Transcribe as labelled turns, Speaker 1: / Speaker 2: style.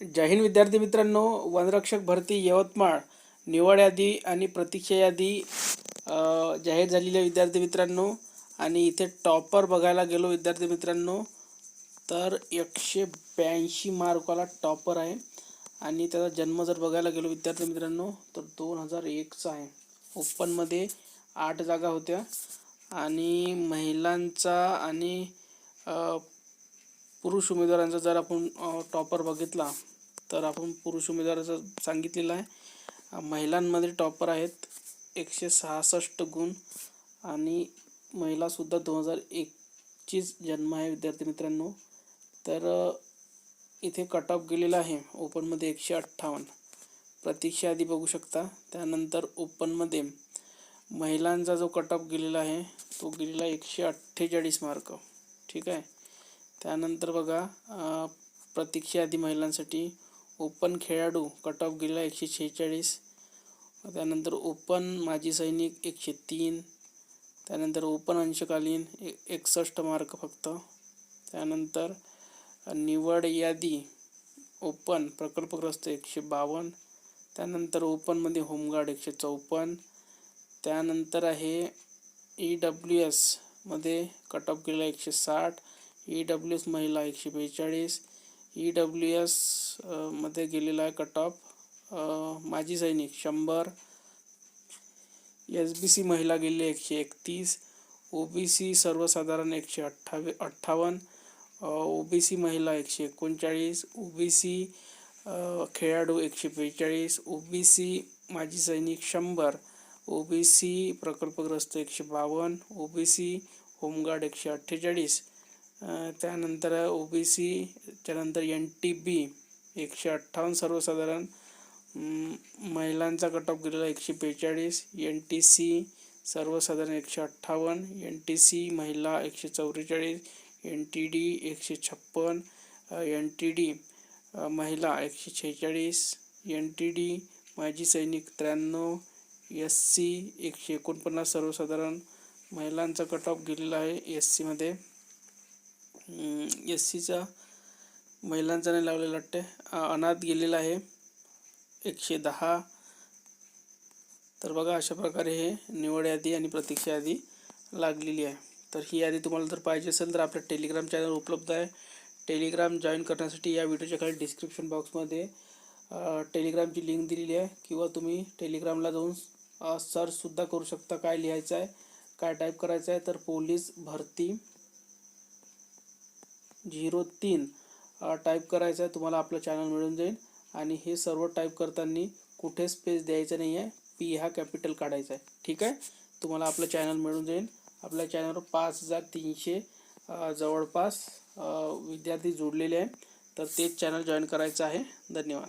Speaker 1: जय हिंद विद्यार्थी मित्रांनो वनरक्षक भरती यवतमाळ निवड यादी आणि प्रतीक्षा यादी जाहीर झालेली आहे विद्यार्थी मित्रांनो आणि इथे टॉपर बघायला गेलो विद्यार्थी मित्रांनो तर एकशे ब्याऐंशी मार्कवाला टॉपर आहे. आणि त्याचा जन्म जर बघायला गेलो विद्यार्थी मित्रांनो तर दोन हजार एकचा आहे. ओपनमध्ये आठ जागा होत्या. आणि महिलांचा आणि पुरुष उमेदवारांचा जर आपण टॉपर बघितला तर आपण पुरुष उमेदवाराचा सांगितलेलं आहे. महिलांमध्ये टॉपर आहेत एकशे सहासष्ट गुण आणि महिलासुद्धा दोन हजार एकचीच जन्म आहे विद्यार्थी मित्रांनो. तर इथे कट ऑफ गेलेला आहे. ओपनमध्ये एकशे अठ्ठावन्न. प्रतीक्षा आधी बघू शकता. त्यानंतर ओपनमध्ये महिलांचा जो कट ऑफ गेलेला आहे तो गेलेला एकशे अठ्ठेचाळीस मार्क ठीक आहे? त्यानंतर बघा प्रतीक्षा आधी महिलांसाठी ओपन खेळाडू कट ऑफ गेला एकशे शेहेचाळीस. त्यानंतर ओपन माजी सैनिक एकशे तीन. त्यानंतर ओपन अंशकालीन एकसष्ट मार्क फक्त. त्यानंतर निवड यादी ओपन प्रकल्पग्रस्त एकशे बावन्न त्यानंतर ओपनमध्ये होमगार्ड एकशे चौपन्न त्यानंतर आहे ई डब्ल्यू एसमध्ये कट ऑफ गेला एकशे साठ. ई डब्ल्यू एस महिला एकशे बेचाळीस. ई डब्ल्यू एसमध्ये गेलेला आहे कट ऑफ माजी सैनिक शंभर. एस बी सी महिला गेली एकशे एकतीस. ओ बी सी सर्वसाधारण एकशे अठ्ठावी अठ्ठावन्न. ओ बी सी महिला एकशे एकोणचाळीस. ओ बी सी खेळाडू एकशे बेचाळीस. ओ बी सी माजी सैनिक शंभर. ओ बी सी प्रकल्पग्रस्त एकशे बावन्न. ओ बी सी होमगार्ड एकशे अठ्ठेचाळीस. त्यानंतर ओ बी सी त्यानंतर एन टी बी एकशे अठ्ठावन्न सर्वसाधारण महिलांचा कट ऑफ गेलेला एकशे बेचाळीस एन टी सी सर्वसाधारण एकशे अठ्ठावन्न एन टी सी महिला एकशे चौवेचाळीस एन टी डी एकशे छप्पन एन टी डी महिला एकशे शेहेचाळीस एन टी डी माजी सैनिक त्र्याण्णव एस सी एकशे एकोणपन्नास सर्वसाधारण महिलांचा कट ऑफ गेलेला आहे एस सीमध्ये एस सीचा महिलांचा नाही लावलेला वाटते अनाथ गेलेला आहे. एकशे दहा. तर बघा अशा प्रकारे हे निवड यादी आणि प्रतीक्षा यादी लागलेली आहे. तर ही यादी तुम्हाला जर पाहिजे असेल तर आपल्या टेलिग्राम चॅनल उपलब्ध आहे. टेलिग्राम जॉईन करण्यासाठी या व्हिडिओच्या खाली डिस्क्रिप्शन बॉक्समध्ये टेलिग्रामची लिंक दिलेली आहे. किंवा तुम्ही टेलिग्रामला जाऊन सर्चसुद्धा करू शकता काय लिहायचं आहे काय टाईप करायचं आहे. तर पोलीस भरती झिरो तीन टाईप करायचं आहे तुम्हाला आपलं चॅनल मिळून जाईल. आणि हे सर्व टाईप करताना कुठे स्पेस द्यायचं नाही आहे पी हा कॅपिटल काढायचा आहे. ठीक आहे? तुम्हाला आपलं चॅनल मिळून जाईल. आपल्या चॅनलवर पाच हजार तीनशे जवळपास विद्यार्थी जोडलेले आहे. तर तेच चॅनल जॉईन करायचं आहे. धन्यवाद.